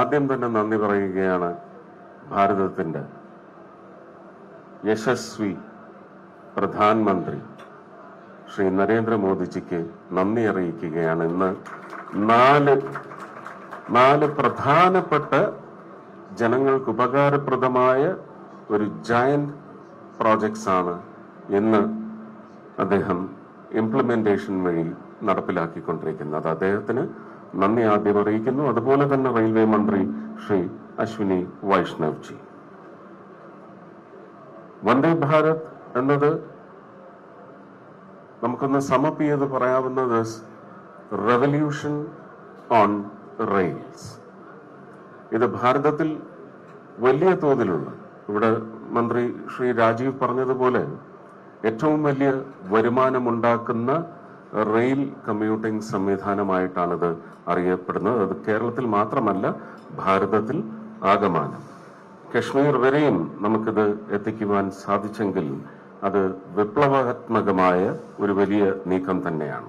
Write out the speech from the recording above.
ആദ്യം തന്നെ നന്ദി പറയുകയാണ് ഭാരതത്തിന്റെ യശസ്വി പ്രധാനമന്ത്രി ശ്രീ നരേന്ദ്രമോദിജിക്ക് നന്ദി അറിയിക്കുകയാണ്. ഇന്ന് നാല് നാല് പ്രധാനപ്പെട്ട ജനങ്ങൾക്ക് ഉപകാരപ്രദമായ ഒരു ജയന്റ് പ്രോജക്ട്സ് ആണ് ഇന്ന് അദ്ദേഹം ഇംപ്ലിമെന്റേഷൻ വഴി നടപ്പിലാക്കിക്കൊണ്ടിരിക്കുന്നത്. അദ്ദേഹത്തിന് നന്ദി ആദ്യം അറിയിക്കുന്നു. അതുപോലെ തന്നെ റെയിൽവേ മന്ത്രി ശ്രീ അശ്വിനി വൈഷ്ണവ് ജി വന്ദേ ഭാരത് എന്നത് നമുക്കൊന്ന് സമപ്പ് ചെയ്ത് പറയാവുന്നത് റെവല്യൂഷൻ ഓൺ റെയിൽസ് ഇത് ഭാരതത്തിൽ വലിയ തോതിലുള്ള ഇവിടെ മന്ത്രി ശ്രീ രാജീവ് പറഞ്ഞതുപോലെ ഏറ്റവും വലിയ വരുമാനമുണ്ടാക്കുന്ന റെയിൽ കമ്മ്യൂട്ടിംഗ് സംവിധാനമായിട്ടാണിത് അറിയപ്പെടുന്നത്. അത് കേരളത്തിൽ മാത്രമല്ല ഭാരതത്തിൽ ആകമാനം. കശ്മീർ വരെയും നമുക്കിത് എത്തിക്കുവാൻ സാധിച്ചെങ്കിൽ അത് വിപ്ലവാത്മകമായ ഒരു വലിയ നീക്കം തന്നെയാണ്.